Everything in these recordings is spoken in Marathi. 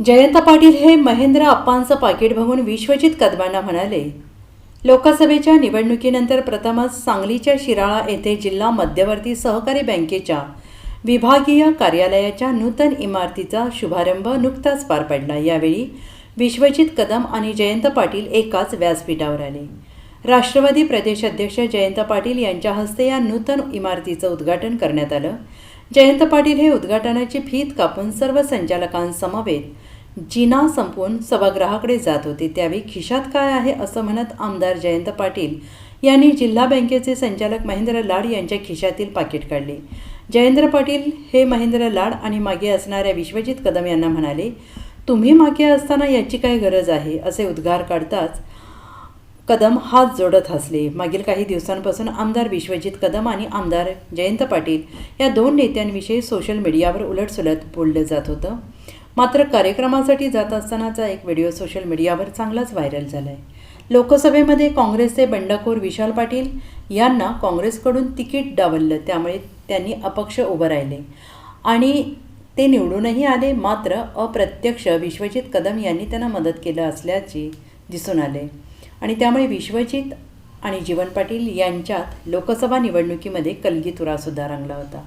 जयंत पाटील हे महेंद्र अप्पांचं पाकिट बघून विश्वजित कदमांना म्हणाले लोकसभेच्या निवडणुकीनंतर प्रथमच सांगलीच्या शिराळा येथे जिल्हा मध्यवर्ती सहकारी बँकेच्या विभागीय कार्यालयाच्या नूतन इमारतीचा शुभारंभ नुकताच पार पडला. यावेळी विश्वजित कदम आणि जयंत पाटील एकाच व्यासपीठावर आले. राष्ट्रवादी प्रदेशाध्यक्ष जयंत पाटील यांच्या हस्ते या नूतन इमारतीचं उद्घाटन करण्यात आलं. जयंत पाटील हे उद्घाटनाची फीत कापून सर्व संचालकांसमवेत जिना संपवून सभागृहाकडे जात होते. त्यावेळी खिशात काय आहे असं म्हणत आमदार जयंत पाटील यांनी जिल्हा बँकेचे संचालक महेंद्र लाड यांच्या खिशातील पाकिट काढले. जयेंद्र पाटील हे महेंद्र लाड आणि मागे असणाऱ्या विश्वजित कदम यांना म्हणाले तुम्ही मागे असताना याची काय गरज आहे? असे उद्गार काढताच कदम हात जोडत हसले. मागील काही दिवसांपासून आमदार विश्वजित कदम आणि आमदार जयंत पाटील या दोन नेत्यांविषयी सोशल मीडियावर उलटसुलट बोललं जात होतं. मात्र कार्यक्रमासाठी जात असतानाचा एक व्हिडिओ सोशल मीडियावर चांगलाच व्हायरल झाला आहे लोकसभेमध्ये काँग्रेसचे बंडखोर विशाल पाटील यांना काँग्रेसकडून तिकीट डावललं. त्यामुळे त्यांनी अपक्ष उभं राहिले आणि ते निवडूनही आले. मात्र अप्रत्यक्ष विश्वजित कदम यांनी त्यांना मदत केलं असल्याचे दिसून आले. आणि त्यामुळे विश्वजित आणि जीवन पाटील यांच्यात लोकसभा निवडणुकीमध्ये कलगीतुरासुद्धा रंगला होता.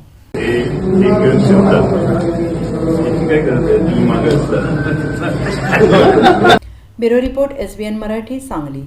Bureau report S B N Marathi Sangli.